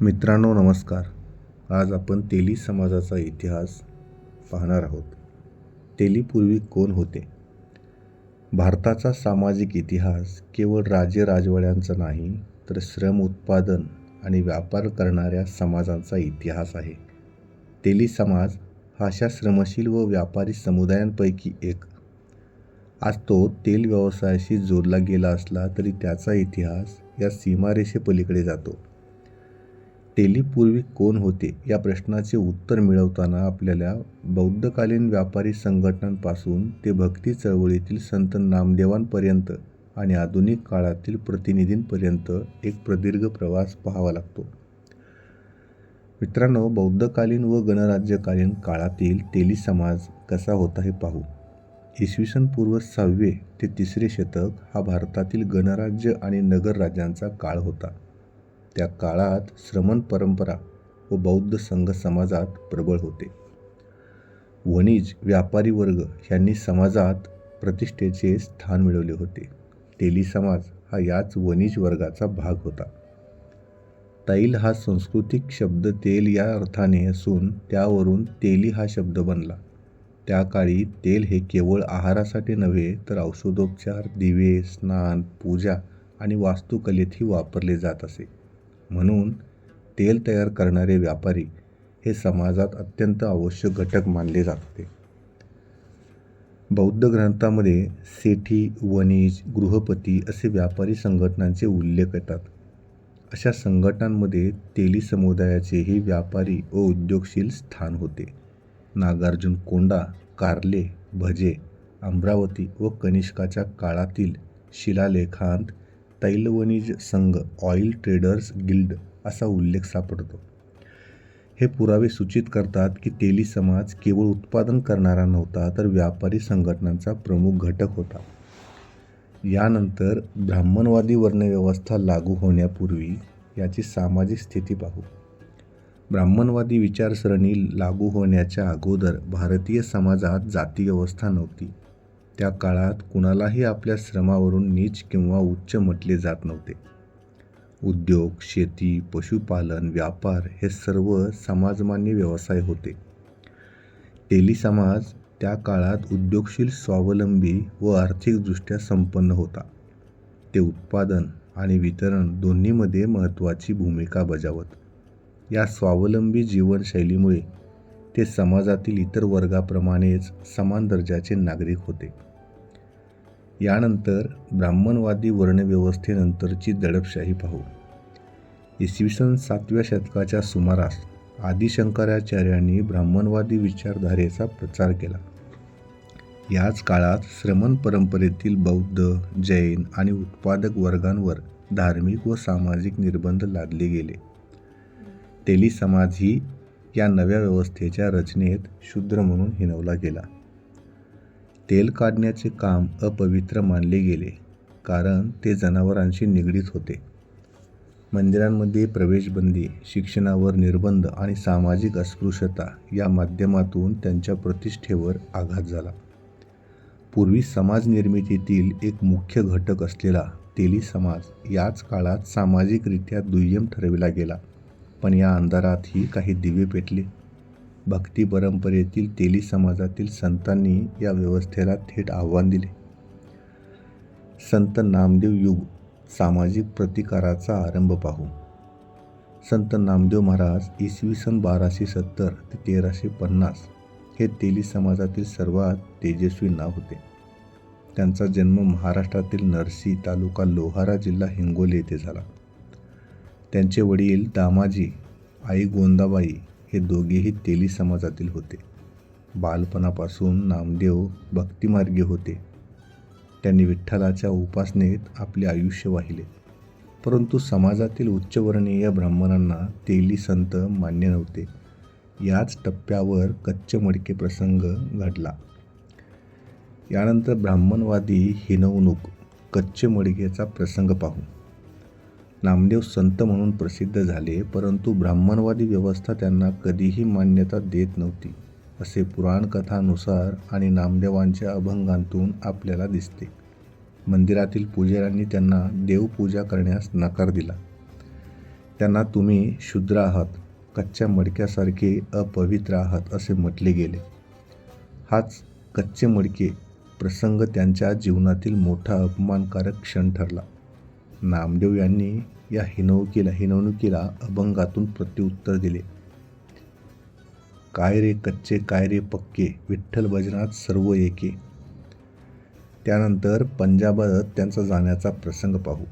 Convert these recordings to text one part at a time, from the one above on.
मित्रांनो नमस्कार. आज आपण तेली समाजाचा इतिहास पाहणार आहोत. तेली पूर्वी कोण होते? भारताचा सामाजिक इतिहास केवळ राजे राजवाड्यांचा नाही तर श्रम उत्पादन आणि व्यापार करणाऱ्या समाजांचा इतिहास आहे. तेली समाज हा अशा श्रमशील व व्यापारी समुदायांपैकी एक. आज तो तेल व्यवसायाशी जोडला गेला असला तरी त्याचा इतिहास या सीमारेषेपलीकडे जातो. तेलीपूर्वी कोण होते? या प्रश्नाचे उत्तर मिळवताना आपल्याला बौद्धकालीन व्यापारी संघटनांपासून ते भक्ती चळवळीतील संत नामदेवांपर्यंत आणि आधुनिक काळातील प्रतिनिधींपर्यंत एक प्रदीर्घ प्रवास पाहावा लागतो. मित्रांनो बौद्धकालीन व गणराज्यकालीन काळातील तेली समाज कसा होता हे पाहू. इसवी सन पूर्व सहावे ते तिसरे शतक हा भारतातील गणराज्य आणि नगरराज्यांचा काळ होता. त्या काळात श्रमण परंपरा व बौद्ध संघ समाजात प्रबळ होते. वणिज व्यापारी वर्ग यांनी समाजात प्रतिष्ठेचे स्थान मिळवले होते. तेली समाज हा याच वणिज वर्गाचा भाग होता. तैल हा सांस्कृतिक शब्द तेल या अर्थाने असून त्यावरून तेली हा शब्द बनला. त्या काळी तेल हे केवळ आहारासाठी नव्हे तर औषधोपचार दिवे स्नान पूजा आणि वास्तुकलेतही वापरले जात असे. म्हणून तेल तयार करणारे व्यापारी हे समाजात अत्यंत आवश्यक घटक मानले जात. होते बौद्ध ग्रंथामध्ये सेठी वणिज गृहपती असे व्यापारी संघटनांचे उल्लेख येतात. अशा संघटनांमध्ये तेली समुदायाचेही व्यापारी व उद्योगशील स्थान होते. नागार्जुन कोंडा कार्ले भजे अमरावती व कनिष्काच्या काळातील शिलालेखांत तैलवणिज संघ ऑइल ट्रेडर्स गिल्ड असा उल्लेख सापडतो. हे पुरावे सूचित करतात की तेली समाज केवळ उत्पादन करणारा नव्हता तर व्यापारी संघटनांचा प्रमुख घटक होता. यानंतर ब्राह्मणवादी वर्णव्यवस्था लागू होण्यापूर्वी याची सामाजिक स्थिती पाहू. ब्राह्मणवादी विचारसरणी लागू होण्याच्या अगोदर भारतीय समाजात जाती व्यवस्था नव्हती. त्या काळात कुणालाही आपल्या श्रमावरून नीच किंवा उच्च म्हटले जात नव्हते. उद्योग शेती पशुपालन व्यापार हे सर्व समाजमान्य व्यवसाय होते. तेली समाज त्या काळात उद्योगशील स्वावलंबी व आर्थिकदृष्ट्या संपन्न होता. ते उत्पादन आणि वितरण दोन्हीमध्ये महत्त्वाची भूमिका बजावत. या स्वावलंबी जीवनशैलीमुळे ते समाजातील इतर वर्गाप्रमाणेच समान दर्जाचे नागरिक होते. यानंतर ब्राह्मणवादी वर्णव्यवस्थेनंतरची दडपशाही पाहू. इसवी सन सातव्या शतकाच्या सुमारास आदिशंकराचार्यांनी ब्राह्मणवादी विचारधारेचा प्रचार केला. याच काळात श्रमण परंपरेतील बौद्ध जैन आणि उत्पादक वर्गांवर धार्मिक व सामाजिक निर्बंध लादले गेले. तेली समाजही या नव्या व्यवस्थेच्या रचनेत शूद्र म्हणून हिनवला गेला. तेल काढण्याचे काम अपवित्र मानले गेले कारण ते जनावरांशी निगडीत होते. मंदिरांमध्ये प्रवेशबंदी शिक्षणावर निर्बंध आणि सामाजिक अस्पृश्यता या माध्यमातून त्यांच्या प्रतिष्ठेवर आघात झाला. पूर्वी समाजनिर्मितीतील एक मुख्य घटक असलेला तेली समाज याच काळात सामाजिकरित्या दुय्यम ठरविला गेला पण या अंधारातही काही दिवे पेटले. भक्ती परंपरेतील तेली समाजातील संतांनी या व्यवस्थेला थेट आव्हान दिले. संत नामदेव युग सामाजिक प्रतिकाराचा आरंभ पाहू. संत नामदेव महाराज इसवी सन बाराशे सत्तर ते तेराशे पन्नास हे तेली समाजातील सर्वात तेजस्वी नाव होते. त्यांचा जन्म महाराष्ट्रातील नरसी तालुका लोहारा जिल्हा हिंगोली येथे झाला. त्यांचे वडील दामाजी आई गोंदाबाई हे दोघेही तेली समाजातील होते. बालपणापासून नामदेव भक्तिमार्गी होते. त्यांनी विठ्ठलाच्या उपासनेत आपले आयुष्य वाहिले. परंतु समाजातील उच्चवर्णीय ब्राह्मणांना तेली संत मान्य नव्हते. याच टप्प्यावर कच्चे मडके प्रसंग घडला. यानंतर ब्राह्मणवादी हिनवणूक कच्चे मडकेचा प्रसंग पाहू. नामदेव संत म्हणून प्रसिद्ध झाले परंतु ब्राह्मणवादी व्यवस्था त्यांना कधीही मान्यता देत नव्हती. असे पुराणकथानुसार आणि नामदेवांच्या अभंगांतून आपल्याला दिसते. मंदिरातील पुजाऱ्यांनी त्यांना देवपूजा करण्यास नकार दिला. त्यांना तुम्ही शूद्र आहात कच्च्या मडक्यासारखे अपवित्र आहात असे म्हटले गेले. हाच कच्चे मडके प्रसंग त्यांच्या जीवनातील मोठा अपमानकारक क्षण ठरला. नामदेव यांनी या हिनवकीला हिनवणुकीला अभंगातून प्रत्युत्तर दिले. काय रे कच्चे काय रे पक्के विठ्ठल भजनात सर्व एके. त्यानंतर पंजाबात त्यांचा जाण्याचा प्रसंग पाहू.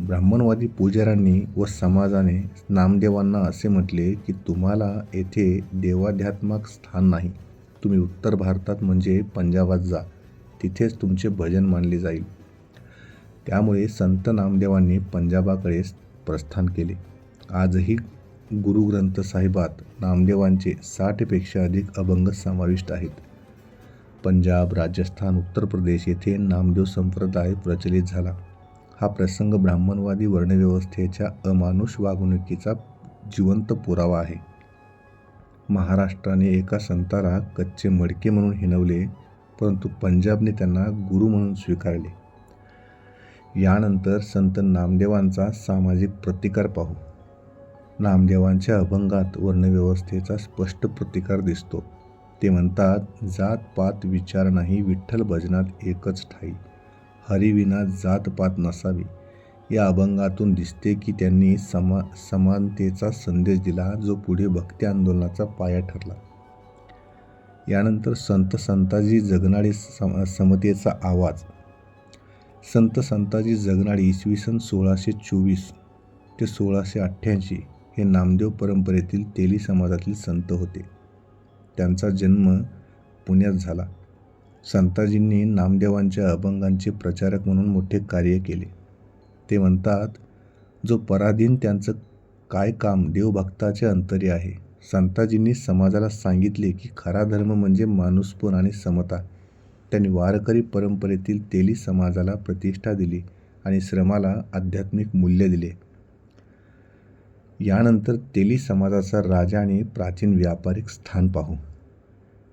ब्राह्मणवादी पुजाऱ्यांनी व समाजाने नामदेवांना असे म्हटले की तुम्हाला येथे देवाध्यात्मक स्थान नाही. तुम्ही उत्तर भारतात म्हणजे पंजाबात जा. तिथेच तुमचे भजन मानले जाईल. त्यामुळे संत नामदेवांनी पंजाबाकडे प्रस्थान केले. आजही गुरुग्रंथ साहिबात नामदेवांचे साठपेक्षा अधिक अभंग समाविष्ट आहेत. पंजाब राजस्थान उत्तर प्रदेश येथे नामदेव संप्रदाय प्रचलित झाला. हा प्रसंग ब्राह्मणवादी वर्णव्यवस्थेच्या अमानुष वागणुकीचा जिवंत पुरावा आहे. महाराष्ट्राने एका संताला कच्चे मडके म्हणून हिनवले परंतु पंजाबने त्यांना गुरु म्हणून स्वीकारले. यानंतर संत नामदेवांचा सामाजिक प्रतिकार पाहू. नामदेवांच्या अभंगात वर्णव्यवस्थेचा स्पष्ट प्रतिकार दिसतो. ते म्हणतात जात पात विचार नाही विठ्ठल भजनात एकच ठाई. हरिविना जात पात नसावी. या अभंगातून दिसते की त्यांनी समा समानतेचा संदेश दिला जो पुढे भक्ती आंदोलनाचा पाया ठरला. यानंतर संत संताजी जगनाडे सम समतेचा आवाज. संत संताजी जगनाडे इसवी सन सोळाशे चोवीस ते सोळाशे अठ्ठ्याऐंशी हे नामदेव परंपरेतील तेली समाजातील संत होते. त्यांचा जन्म पुण्यात झाला. संताजींनी नामदेवांच्या अभंगांचे प्रचारक म्हणून मोठे कार्य केले. ते म्हणतात जो पराधीन त्यांचं काय काम देवभक्ताचे अंतरी आहे. संताजींनी समाजाला सांगितले की खरा धर्म म्हणजे माणूसपण आणि समता. त्यांनी वारकरी परंपरेतील तेली समाजाला प्रतिष्ठा दिली आणि श्रमाला आध्यात्मिक मूल्य दिले. यानंतर तेली समाजाचा राजा आणि प्राचीन व्यापारिक स्थान पाहू.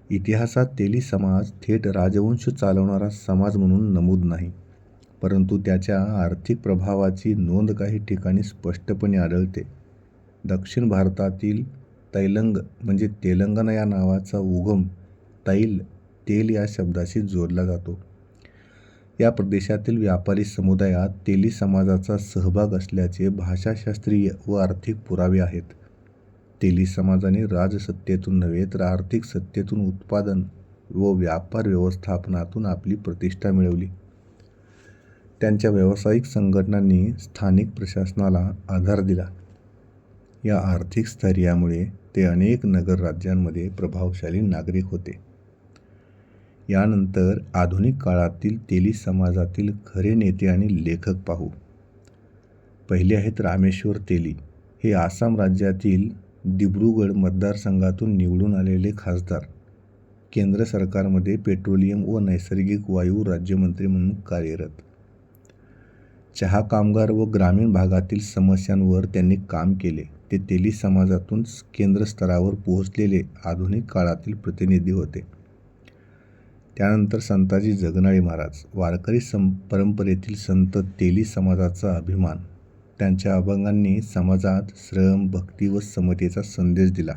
इतिहासात तेली समाज थेट राजवंश चालवणारा समाज म्हणून नमूद नाही परंतु त्याच्या आर्थिक प्रभावाची नोंद काही ठिकाणी स्पष्टपणे आढळते. दक्षिण भारतातील तैलंग म्हणजे तेलंगणा या नावाचा उगम तैल तेल या शब्दाशी जोडला जातो. या प्रदेशातील व्यापारी समुदायात तेली समाजाचा सहभाग असल्याचे भाषाशास्त्रीय व आर्थिक पुरावे आहेत. तेली समाजाने राजसत्तेतून नव्हे तर आर्थिक सत्तेतून उत्पादन व व्यापार व्यवस्थापनातून आपली प्रतिष्ठा मिळवली. त्यांच्या व्यावसायिक संघटनांनी स्थानिक प्रशासनाला आधार दिला. या आर्थिक स्थैर्यामुळे ते अनेक नगर राज्यांमध्ये प्रभावशाली नागरिक होते. यानंतर आधुनिक काळातील तेली समाजातील खरे नेते आणि लेखक पाहू. पहिले आहेत रामेश्वर तेली. हे आसाम राज्यातील दिब्रुगड मतदारसंघातून निवडून आलेले खासदार. केंद्र सरकारमध्ये पेट्रोलियम व नैसर्गिक वायू राज्यमंत्री म्हणून कार्यरत. चहा कामगार व ग्रामीण भागातील समस्यांवर त्यांनी काम केले. ते तेली समाजातून केंद्र स्तरावर पोहोचलेले आधुनिक काळातील प्रतिनिधी होते. त्यानंतर संताजी जगनाळे महाराज वारकरी सं परंपरेतील संत तेली समाजाचा अभिमान. त्यांच्या अभंगांनी समाजात श्रम भक्ती व समतेचा संदेश दिला.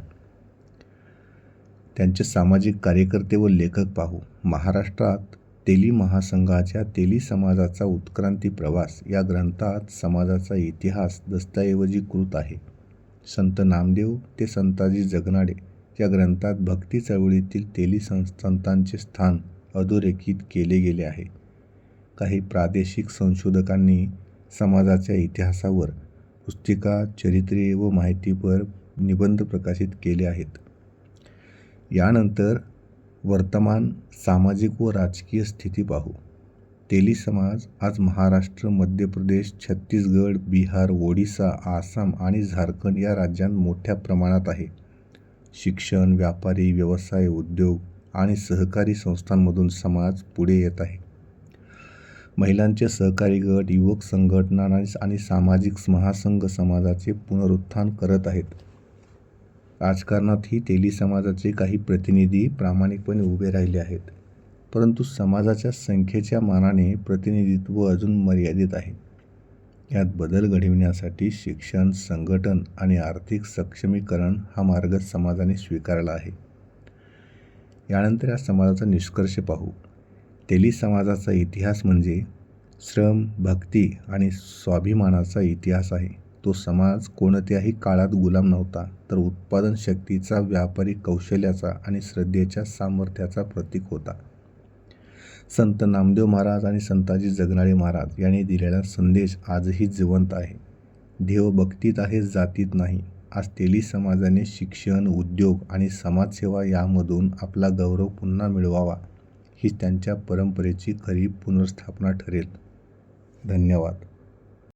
त्यांचे सामाजिक कार्यकर्ते व लेखक पाहू. महाराष्ट्रात तेली महासंघाच्या तेली समाजाचा उत्क्रांती प्रवास या ग्रंथात समाजाचा इतिहास दस्तऐवजीकृत आहे. संत नामदेव ते संताजी जगनाडे या ग्रंथात भक्ती चळवळीतील तेली सं संतांचे स्थान अधोरेखित केले गेले आहे. काही प्रादेशिक संशोधकांनी समाजाच्या इतिहासावर पुस्तिका चरित्रे व माहितीपर निबंध प्रकाशित केले आहेत. यानंतर वर्तमान सामाजिक व राजकीय स्थिती पाहू. तेली समाज आज महाराष्ट्र मध्य प्रदेश छत्तीसगड बिहार ओडिसा आसाम आणि झारखंड या राज्यांत मोठ्या प्रमाणात आहे. शिक्षण व्यापारी व्यवसाय उद्योग आणि सहकारी संस्थांमधून समाज पुढे येत आहे. महिलांचे सहकारी गट युवक संघटना आणि सामाजिक महासंघ समाजाचे पुनरुत्थान करत आहेत. राजकारणातही तेली समाजाचे काही प्रतिनिधी प्रामाणिकपणे उभे राहिले आहेत परंतु समाजाच्या संख्येच्या मानाने प्रतिनिधित्व अजून मर्यादित आहे. यात बदल घडविण्यासाठी शिक्षण संघटन आणि आर्थिक सक्षमीकरण हा मार्ग समाजाने स्वीकारला आहे. यानंतर या समाजाचा निष्कर्ष पाहू. तेली समाजाचा इतिहास म्हणजे श्रम भक्ती आणि स्वाभिमानाचा इतिहास आहे. तो समाज कोणत्याही काळात गुलाम नव्हता तर उत्पादन शक्तीचा व्यापारी कौशल्याचा आणि श्रद्धेच्या सामर्थ्याचा प्रतीक होता. संत नामदेव महाराज आणि संताजी जगनाळे महाराज यांनी दिलेला संदेश आजही जिवंत आहे. देव भक्तीत आहे जातीत नाही. आज तेली समाजाने शिक्षण उद्योग आणि समाजसेवा यामधून आपला गौरव पुन्हा मिळवावा ही त्यांच्या परंपरेची खरी पुनर्स्थापना ठरेल. धन्यवाद.